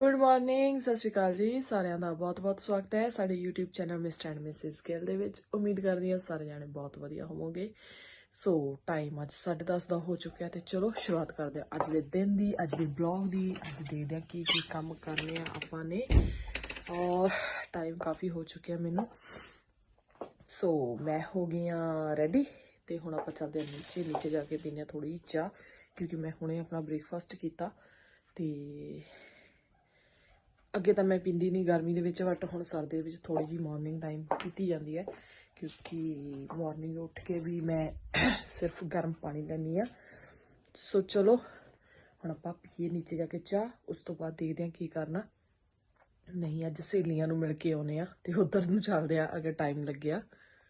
Good morning ਸਤਿ ਸ਼੍ਰੀ ਅਕਾਲ ਜੀ। ਸਾਰਿਆਂ ਦਾ ਬਹੁਤ-ਬਹੁਤ ਸਵਾਗਤ ਹੈ ਸਾਡੇ YouTube channel mister and missus Gill ਦੇ ਵਿੱਚ। ਉਮੀਦ ਕਰਦੀ ਹਾਂ ਸਾਰੇ ਜਾਣੇ ਬਹੁਤ ਵਧੀਆ ਹੋਵੋਗੇ। ਸੋ ਟਾਈਮ ਅੱਜ 10:30 ਦਾ ਹੋ ਚੁੱਕਿਆ ਤੇ ਚਲੋ ਸ਼ੁਰੂਆਤ ਕਰਦੇ ਹਾਂ। ਅੱਜ ਦੇ ਦਿਨ ਦੀ, ਅੱਜ ਦੇ ਬਲੌਗ ਦੀ, ਅੱਜ ਦੇਖਦੇ ਹਾਂ ਕੀ ਕੀ ਕੰਮ ਕਰਨੇ ਆ ਆਪਾਂ ਨੇ। ਔਰ ਟਾਈਮ ਕਾਫੀ ਹੋ ਚੁੱਕਿਆ ਮੈਨੂੰ। ਸੋ ਮੈਂ ਹੋ ਗਈ ਆ ਰੈਡੀ ਤੇ ਹੁਣ ਆਪਾਂ ਚੱਲਦੇ ਹਾਂ ਨੀਚੇ। ਨੀਚੇ ਜਾ ਕੇ ਪੀਨੇ ਆ ਥੋੜੀ ਚਾਹ ਕਿਉਂਕਿ ਮੈਂ ਹੁਣੇ ਆਪਣਾ ਬ੍ਰੇਕਫਾਸਟ ਕੀਤਾ ਤੇ ਅੱਗੇ ਤਾਂ ਮੈਂ ਪੀਂਦੀ ਨਹੀਂ ਗਰਮੀ ਦੇ ਵਿੱਚ ਬਟ ਹੁਣ ਸਰਦੀ ਦੇ ਵਿੱਚ ਥੋੜੀ ਜਿਹੀ ਮਾਰਨਿੰਗ ਟਾਈਮ ਪੀਤੀ ਜਾਂਦੀ ਹੈ, ਕਿਉਂਕਿ ਮਾਰਨਿੰਗ ਉੱਠ ਕੇ ਵੀ ਮੈਂ ਸਿਰਫ ਗਰਮ ਪਾਣੀ ਲੈਂਦੀ ਆ ਸੋ ਚਲੋ, ਹੁਣ ਆਪਾਂ ਪੀਏ ਨੀਚੇ ਜਾ ਕੇ ਚਾਹ, ਉਸ ਤੋਂ ਬਾਅਦ ਦੇਖਦੇ ਹਾਂ ਕੀ ਕਰਨਾ। ਨਹੀਂ, ਅੱਜ ਸਹੇਲੀਆਂ ਨੂੰ ਮਿਲ ਕੇ ਆਉਨੇ ਆ ਤੇ ਉਧਰ ਨੂੰ ਚੱਲਦੇ ਆ ਅਗਰ ਟਾਈਮ ਲੱਗਿਆ।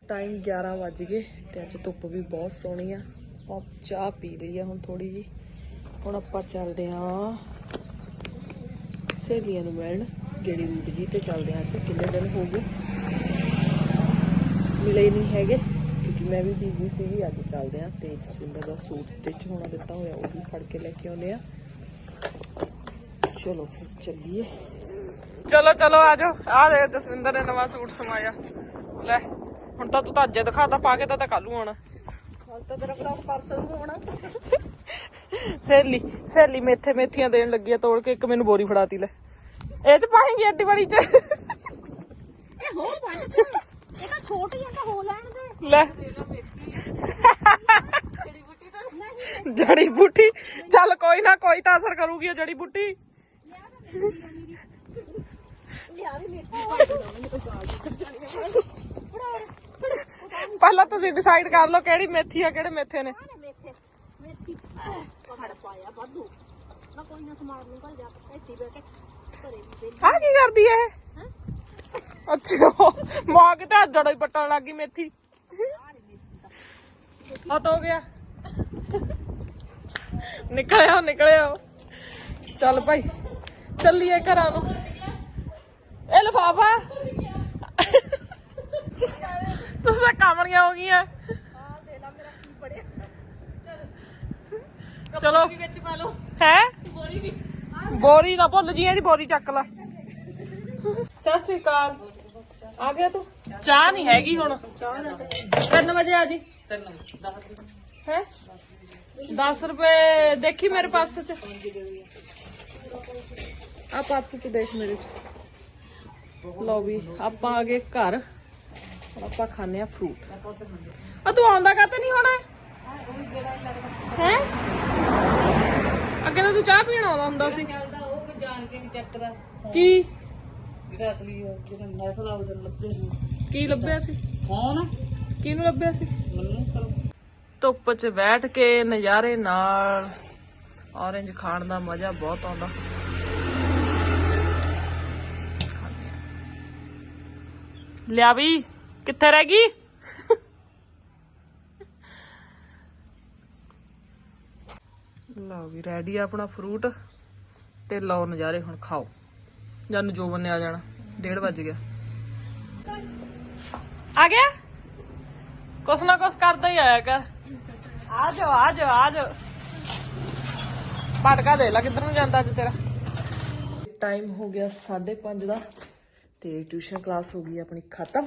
ਟਾਈਮ 11 ਵੱਜ ਗਏ ਤੇ ਅੱਜ ਧੁੱਪ ਵੀ ਬਹੁਤ ਸੋਹਣੀ ਆ। ਆਪਾਂ ਚਾਹ ਪੀ ਲਈ ਆ ਹੁਣ ਥੋੜੀ ਜੀ ਹੁਣ ਆਪਾਂ ਚੱਲਦੇ ਆ ਸਹੇਲੀਆਂ ਨੂੰ ਮਿਲਣ ਗੇੜੀ ਰੂਟ ਜੀ ਤੇ ਚੱਲਦੇ ਆ ਅੱਜ ਕਿੰਨੇ ਦਿਨ ਹੋ ਗਏ? ਮਿਲੇ ਨਹੀਂ ਹੈਗੇ ਕਿਉਂਕਿ ਮੈਂ ਵੀ ਬਿਜ਼ੀ ਸੀਗੀ ਅੱਜ ਚੱਲਦੇ ਆ ਤੇ ਜਸਵਿੰਦਰ ਦਾ ਸੂਟ ਸਟਿਚ ਹੋਣਾ ਦਿੱਤਾ ਹੋਇਆ ਉਹ ਵੀ ਫੜ ਕੇ ਲੈ ਕੇ ਆਉਨੇ ਆ ਚਲੋ ਫਿਰ ਚੱਲੀਏ। ਚਲੋ ਚਲੋ ਆ ਜਾਓ। ਆ ਦੇ ਜਸਵਿੰਦਰ ਨੇ ਨਵਾਂ ਸੂਟ ਸਮਾਇਆ। ਲੈ ਹੁਣ ਤਾਂ ਤੂੰ ਤਾਂ ਅੱਜੇ ਦਿਖਾਤਾ ਪਾ ਕੇ ਤਾਂ ਤਾਂ ਕੱਲ ਨੂੰ ਆਉਣਾ। ਹਾਲ ਤਾਂ ਤੇਰਾ ਬਲੌਗ ਪਰਸੋਂ ਨੂੰ ਹੋਣਾ ਸਹੇਲੀ ਸਹੇਲੀ ਮੇਥੇ ਮੇਥੀਆਂ ਦੇਣ ਲੱਗੀ ਆ ਤੋੜ ਕੇ ਇੱਕ ਮੈਨੂੰ ਬੋਰੀ ਫੜਾਤੀ ਲੈ। ਇਹ ਚ ਪਾਏਂਗੀ ਐਡੀ ਬੜੀ ਚ? ਇਹ ਹੋਰ ਵੱਢ ਦੇ ਇਹ ਤਾਂ ਛੋਟੀ ਆ ਤਾਂ ਹੋ ਲੈਣ ਦੇ। ਲੈ। ਜਿਹੜੀ ਬੁੱਟੀ ਤਾਂ ਨਹੀਂ ਜੜੀ ਬੂਟੀ ਚੱਲ ਕੋਈ ਨਾ ਕੋਈ ਤਾਂ ਅਸਰ ਕਰੂਗੀ ਉਹ ਜੜੀ ਬੂਟੀ। ਮੇਰੇ ਪਹਿਲਾਂ ਤੁਸੀਂ ਡਿਸਾਈਡ ਕਰ ਲਓ ਕਿਹੜੀ ਮੇਥੀ ਆ ਕਿਹੜੇ ਮੇਥੇ ਨੇ ਕੋਲ ਮੇਥੇ ਮੇਥੀ ਫੜ ਪਾਇਆ ਵਾਧੂ। ਮੈਂ ਕੋਈ ਨਾ ਸਮਾਨ ਨੂੰ ਘਰ ਜਾ ਕੇ ਇੱਥੇ ਬਹਿ ਕੇ ਘਰੇ ਵੀ ਦੇ ਆਹ ਕੀ ਕਰਦੀ ਐ ਇਹ? ਹਾਂ? ਅੱਛਾ ਮਾਂ ਕਿਤੇ ਹੱਥ ਜੜਾ ਹੀ ਪੱਟਣ ਲੱਗੀ ਮੇਥੀ। ਹੱਥ ਹੋ ਗਿਆ। ਨਿਕਲਿਆ ਨਿਕਲਿਆ ਚੱਲ ਭਾਈ ਚੱਲੀਏ ਘਰਾਂ ਨੂੰ। ਇਹ ਲਫਾਫਾ। ਤੁਸੀਂ ਤਾਂ ਕਾਮਲੀਆਂ ਹੋ ਗਈਆਂ ਆ ਦੇ ਲਾ ਮੇਰਾ ਕੀ ਪੜਿਆ ਚਲੋ। ਵਿੱਚ ਪਾ ਲਓ। ਹੈ? ਬੋਰੀ ਵੀ। ਬੋਰੀ ਨਾ ਭੁੱਲ ਜੀ ਇਹਦੀ ਬੋਰੀ ਚੱਕ ਲੈ। ਸਤਿ ਸ੍ਰੀ ਅਕਾਲ। ਆ ਗਿਆ ਤੂੰ? ਚਾਹ ਨਹੀਂ ਹੈਗੀ ਹੁਣ। 3 ਵਜੇ ਆ ਜੀ। 3 ਹੈ? 10 ਰੁਪਏ ਦੇਖੀ ਮੇਰੇ ਪਰਸ ਚ। ਆ ਪਰਸ ਚ ਦੇਖ ਮੇਰੇ ਚ। ਲਓ ਵੀ ਆਪਾਂ ਆ ਗਏ ਘਰ। ਆਪਾਂ ਖਾਣੇ ਆ ਫਰੂਟ ਆ ਤੂੰ ਆਉਂਦਾ ਕਾਤੇ ਨਹੀਂ ਹੋਣਾ? ਹੈ? ਅੱਗੇ ਤਾਂ ਤੂੰ ਚਾਹ ਪੀਣ ਆਉਂਦਾ ਹੁੰਦਾ ਸੀ। ਚੱਲਦਾ ਉਹ ਵੀ ਜਾਣ ਕੇ ਨੀ ਚੱਕਦਾ ਕੀ? ਜਿਹੜਾ ਅਸਲੀ ਉਹ ਜਿਹੜਾ ਮਹਿਫਲ ਆ ਉਹਦੇ ਲੱਭੇ ਸੀ। ਕੀ ਲੱਭਿਆ ਸੀ? ਕੌਣ ਕਿਹਨੂੰ ਲੱਭਿਆ ਸੀ? ਮੈਨੂੰ ਕਰੋ ਧੁੱਪ 'ਚ ਬੈਠ ਕੇ ਨਜ਼ਾਰੇ ਨਾਲ। ਔਰੇਂਜ ਖਾਣ ਦਾ ਮਜ਼ਾ ਬਹੁਤ ਆਉਂਦਾ। ਲਿਆ ਵੀ। ਕਿੱਥੇ ਰਹਿ ਗਈ? ਲਓ ਵੀ ਰੈਡੀ ਆ ਆਪਣਾ ਫਰੂਟ ਤੇ ਲਓ ਨਜ਼ਾਰੇ ਹੁਣ ਖਾਓ। ਜਾਨੂੰ ਜੋਬਨ ਨੇ ਆ ਜਾਣਾ 1:30 ਵੱਜ ਗਿਆ। ਆ ਗਿਆ? ਕੁਛ ਨਾ ਕੁਛ ਕਰਦਾ ਹੀ ਆਇਆ ਕਰ। ਆ ਜਾ ਆ ਜਾ ਆ ਜਾ ਪਟਕਾ ਦੇ ਲੈ, ਕਿੱਧਰ ਨੂੰ ਜਾਂਦਾ ਅੱਜ ਤੇਰਾ? ਟਾਈਮ ਹੋ ਗਿਆ 5:30 ਦਾ ਤੇ ਟਿਊਸ਼ਨ ਕਲਾਸ ਹੋ ਗਈ ਆਪਣੀ ਖਤਮ।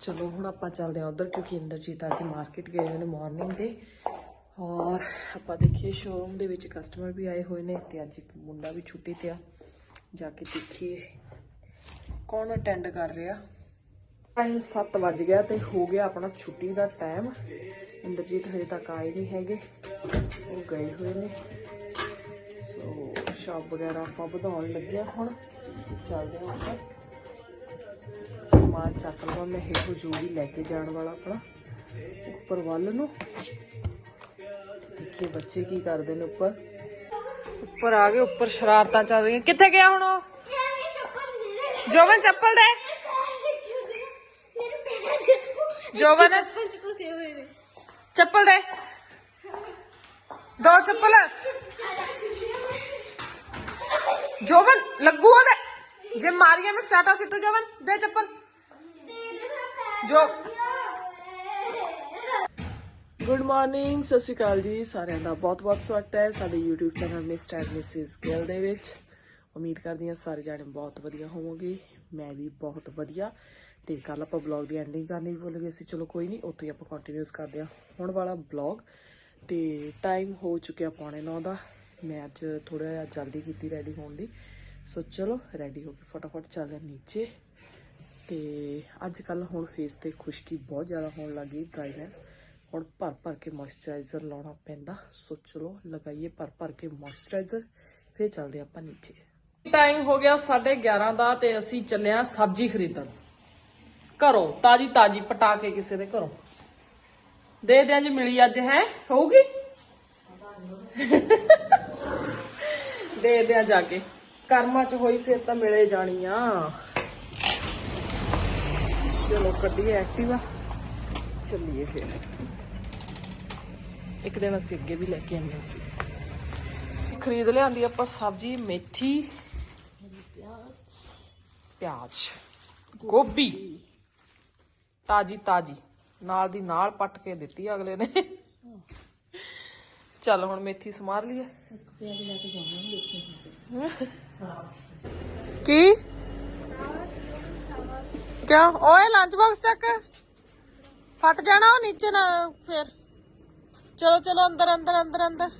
ਚਲੋ ਹੁਣ ਆਪਾਂ ਚੱਲਦੇ ਹਾਂ ਉਧਰ, ਕਿਉਂਕਿ ਇੰਦਰਜੀਤ ਅੱਜ ਮਾਰਕੀਟ ਗਏ ਹੋਏ ਨੇ ਮਾਰਨਿੰਗ ਦੇ ਔਰ ਆਪਾਂ ਦੇਖੀਏ ਸ਼ੋਰੂਮ ਦੇ ਵਿੱਚ ਕਸਟਮਰ ਵੀ ਆਏ ਹੋਏ ਨੇ ਤੇ ਅੱਜ ਇੱਕ ਮੁੰਡਾ ਵੀ ਛੁੱਟੀ ਤੇ ਆ। ਜਾ ਕੇ ਦੇਖੀਏ ਕੌਣ ਅਟੈਂਡ ਕਰ ਰਿਹਾ। ਟਾਈਮ 7 ਵੱਜ ਗਿਆ ਤੇ ਹੋ ਗਿਆ ਆਪਣਾ ਛੁੱਟੀ ਦਾ ਟਾਈਮ ਇੰਦਰਜੀਤ ਹਜੇ ਤੱਕ ਆਏ ਨਹੀਂ ਹੈਗੇ। ਉਹ ਗਏ ਹੋਏ ਨੇ। ਸੋ ਸ਼ਾਪ ਵਗੈਰਾ ਆਪਾਂ ਵਧਾਉਣ ਲੱਗਿਆ ਹੁਣ। ਚੱਲਦੇ ਹਾਂ ਉੱਪਰ ਸਮਾਨ ਚੱਕ ਲਵਾਂ, ਮੈਂ ਹੇਠੋਂ ਜੋ ਵੀ ਲੈ ਕੇ ਜਾਣ ਵਾਲਾ ਆਪਣਾ। ਉੱਪਰ ਵੱਲ ਨੂੰ। ਦੇਖੀਏ ਬੱਚੇ ਕੀ ਕਰਦੇ ਨੇ ਉੱਪਰ। ਉੱਪਰ ਆ ਗਏ, ਉੱਪਰ ਸ਼ਰਾਰਤਾਂ ਚੱਲ ਰਹੀਆਂ। ਕਿੱਥੇ ਗਿਆ ਹੁਣ ਉਹ? ਜੋਬਨ ਚੱਪਲ ਦੇ। ਜੋਬਨ। ਚੱਪਲ ਦੇ। ਦੋ ਚੱਪਲ। ਜੋਬਨ, ਲੱਗੂ ਉਹਦੇ। ਜੇ ਮਾਰੀਏ ਮੈਂ ਚਾਟਾ ਸਿੱਟੂ ਜੋਬਨ। ਦੇ ਚੱਪਲ। ਜੋ ਗੁੱਡ ਮਾਰਨਿੰਗ ਸਤਿ ਸ਼੍ਰੀ ਅਕਾਲ ਜੀ, ਸਾਰਿਆਂ ਦਾ ਬਹੁਤ-ਬਹੁਤ ਸਵਾਗਤ ਹੈ ਸਾਡੇ YouTube channel mister missus Gill ਦੇ ਵਿੱਚ। ਉਮੀਦ ਕਰਦੀ ਹਾਂ ਸਾਰੇ ਜਾਣੇ ਬਹੁਤ ਵਧੀਆ ਹੋਵੋਗੇ, ਮੈਂ ਵੀ ਬਹੁਤ ਵਧੀਆ। ਤੇ ਕੱਲ ਆਪਾਂ ਬਲੌਗ ਦੀ ਐਂਡਿੰਗ ਕਰਨੀ ਵੀ ਭੁੱਲ ਗਏ ਸੀ। ਚਲੋ ਕੋਈ ਨਹੀਂ, ਉੱਥੇ ਹੀ ਆਪਾਂ ਕੰਟੀਨਿਊਸ ਕਰਦੇ ਹਾਂ। ਹੁਣ ਵਾਲਾ ਬਲੌਗ ਤੇ ਟਾਈਮ ਹੋ ਚੁੱਕਿਆ ਪੌਣੇ 9 ਦਾ। ਮੈਂ ਅੱਜ ਥੋੜਾ ਜਿਹਾ ਜਲਦੀ ਕੀਤੀ ਰੈਡੀ ਹੋਣ ਦੀ। ਸੋ ਚਲੋ ਰੈਡੀ ਹੋ ਕੇ ਫਟਾਫਟ ਚੱਲਦੇ ਹਾਂ ਨੀਚੇ। ਤੇ ਅੱਜ ਕੱਲ ਹੁਣ ਫੇਸ ਤੇ ਖੁਸ਼ਕੀ ਬਹੁਤ ਜ਼ਿਆਦਾ ਹੋਣ ਲੱਗੀ ਡਰਾਈਨੈਸ ਹੁਣ ਭਰ ਭਰ ਕੇ ਮੋਇਸਚਰਾਈਜ਼ਰ ਲਾਉਣਾ ਪੈਂਦਾ। ਸੋ ਚਲੋ ਲਗਾਈਏ ਭਰ ਭਰ ਕੇ ਮੋਇਸਚਰਾਈਜ਼ਰ ਫਿਰ ਚੱਲਦੇ ਆਪਾਂ ਨੀਚੇ। ਟਾਈਮ ਹੋ ਗਿਆ 11:30 ਦਾ ਤੇ ਅਸੀਂ ਚੱਲੇ ਸਬਜ਼ੀ ਖਰੀਦਣ। ਘਰੋਂ, ਤਾਜੀ ਤਾਜੀ ਪਟਾ ਕੇ ਕਿਸੇ ਦੇ ਘਰੋਂ। ਦੇ ਦਿਆਂ ਜੀ ਮਿਲੀ ਅੱਜ, ਹੈ? ਹੋਊਗੀ? ਦੇ ਦਿਆਂ ਜਾ ਕੇ। ਕਰਮਾਂ ਚ ਹੋਈ ਫਿਰ ਤਾਂ ਮਿਲੇ ਜਾਣੀ ਆ। ਚਲੋ, ਕੱਢੀਏ ਐਕਟਿਵਾ ਚੱਲੀਏ ਫਿਰ। ਇੱਕ ਦਿਨ ਅਸੀਂ ਅੱਗੇ ਵੀ ਲੈ ਕੇ ਆਏ ਸੀ ਖਰੀਦ ਲਿਆਂਦੀ ਆਪਾਂ ਸਬਜ਼ੀ ਮੇਥੀ ਪਿਆਜ਼ ਗੋਭੀ ਤਾਜੀ ਤਾਜੀ ਨਾਲ ਦੀ ਨਾਲ ਪੱਟ ਕੇ ਦਿੱਤੀ ਅਗਲੇ ਨੇ। ਚੱਲ ਹੁਣ ਮੇਥੀ ਸਮਾਰ ਲਈਏ। ਕੀ? ਕਿਉਂ? ਓਏ ਲੰਚ ਬਾਕਸ ਚੱਕ। ਫਟ ਜਾਣਾ ਉਹ ਨੀਚੇ ਨਾ ਫੇਰ। ਚਲੋ ਚਲੋ ਅੰਦਰ ਅੰਦਰ ਅੰਦਰ ਅੰਦਰ।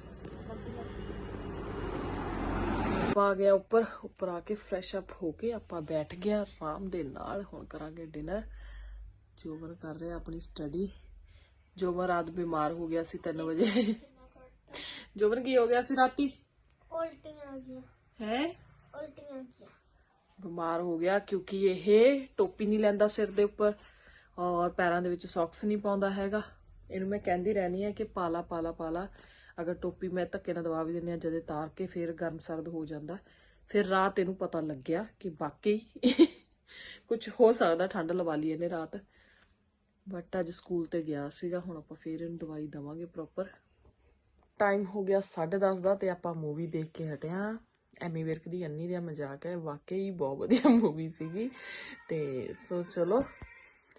ਆ ਗਿਆ ਉੱਪਰ ਉੱਪਰ ਆ ਕੇ ਫਰੈਸ਼ ਅਪ ਹੋ ਕੇ ਆਪਾਂ ਬੈਠ ਗਿਆ ਆਰਾਮ ਦੇ ਨਾਲ। ਹੁਣ ਕਰਾਂਗੇ ਡਿਨਰ ਜੋਬਰ ਕਰ ਰਿਹਾ ਆਪਣੀ ਸਟੱਡੀ ਜੋਬਰ ਰਾਤ ਬਿਮਾਰ ਹੋ ਗਿਆ ਸੀ 3 ਵਜੇ। ਜੋਬਰ ਕੀ ਹੋ ਗਿਆ ਸੀ ਰਾਤੀ? ਉਲਟੀਆਂ ਆ ਗਈਆਂ। ਹੈ? ਉਲਟੀਆਂ ਆ ਗਈਆਂ। ਬਿਮਾਰ ਹੋ ਗਿਆ ਕਿਉਂਕਿ ਇਹ ਟੋਪੀ ਨਹੀਂ ਲੈਂਦਾ ਸਿਰ ਦੇ ਉੱਪਰ ਔਰ ਪੈਰਾਂ ਦੇ ਵਿੱਚ ਸੌਕਸ ਨਹੀਂ ਪਾਉਂਦਾ ਹੈਗਾ। ਇਹਨੂੰ ਮੈਂ ਕਹਿੰਦੀ ਰਹਿਣੀ ਹੈ ਕਿ ਪਾਲਾ ਪਾਲਾ ਪਾਲਾ। ਅਗਰ ਟੋਪੀ ਮੈਂ ਧੱਕੇ ਨਾਲ ਦਵਾ ਵੀ ਦਿੰਦੀ ਆ ਜਦੇ ਤਾਰ ਕੇ ਫਿਰ ਗਰਮ ਸਰਦ ਹੋ ਜਾਂਦਾ। ਫਿਰ ਰਾਤ ਇਹਨੂੰ ਪਤਾ ਲੱਗਿਆ ਕਿ ਵਾਕਈ ਕੁਝ ਹੋ ਸਕਦਾ, ਠੰਡ ਲਵਾ ਲਈ ਇਹਨੇ ਰਾਤ। ਬਟ ਅੱਜ ਸਕੂਲ ਤੇ ਗਿਆ ਸੀਗਾ, ਹੁਣ ਆਪਾਂ ਫਿਰ ਇਹਨੂੰ ਦਵਾਈ ਦਵਾਂਗੇ ਪ੍ਰੋਪਰ ਟਾਈਮ ਹੋ ਗਿਆ 10:30 ਦਾ ਤੇ ਆਪਾਂ ਮੂਵੀ ਦੇਖ ਕੇ ਹਟਿਆ ਐਮੀ ਵਿਰਕ ਦੀ ਅੰਨੀ ਦਾ ਮਜ਼ਾਕ ਹੈ। ਵਾਕਈ ਬਹੁਤ ਵਧੀਆ ਮੂਵੀ ਸੀਗੀ। ਤੇ ਸੋ ਚਲੋ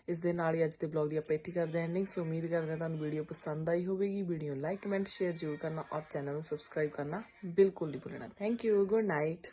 ਇਸ ਦੇ ਨਾਲ ਹੀ ਅੱਜ ਦੇ ਬਲੌਗ ਦੀ ਆਪਾਂ ਇੱਥੇ ਕਰਦੇ ਹਾਂ ਐਂਡਿੰਗ ਸੋ ਉਮੀਦ ਕਰਦੇ ਹਾਂ ਤੁਹਾਨੂੰ ਵੀਡੀਓ ਪਸੰਦ ਆਈ ਹੋਵੇਗੀ। ਵੀਡੀਓ ਲਾਈਕ ਕਮੈਂਟ ਸ਼ੇਅਰ ਜ਼ਰੂਰ ਕਰਨਾ ਔਰ ਚੈਨਲ ਨੂੰ ਸਬਸਕ੍ਰਾਈਬ ਕਰਨਾ ਬਿਲਕੁਲ ਨਹੀਂ ਭੁੱਲਣਾ। Thank you good night